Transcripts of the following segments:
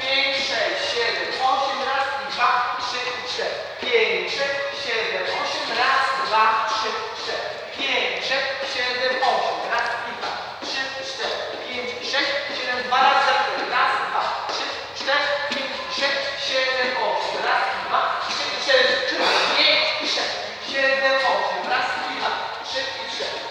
pięć, sześć, siedem, osiem, raz i dwa, trzy i cztery, pięć, sześć,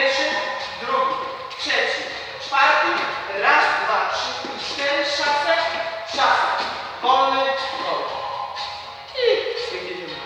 Pierwszy, drugi, trzeci, czwarty, raz, dwa, trzy, cztery, szase, szase. Wolny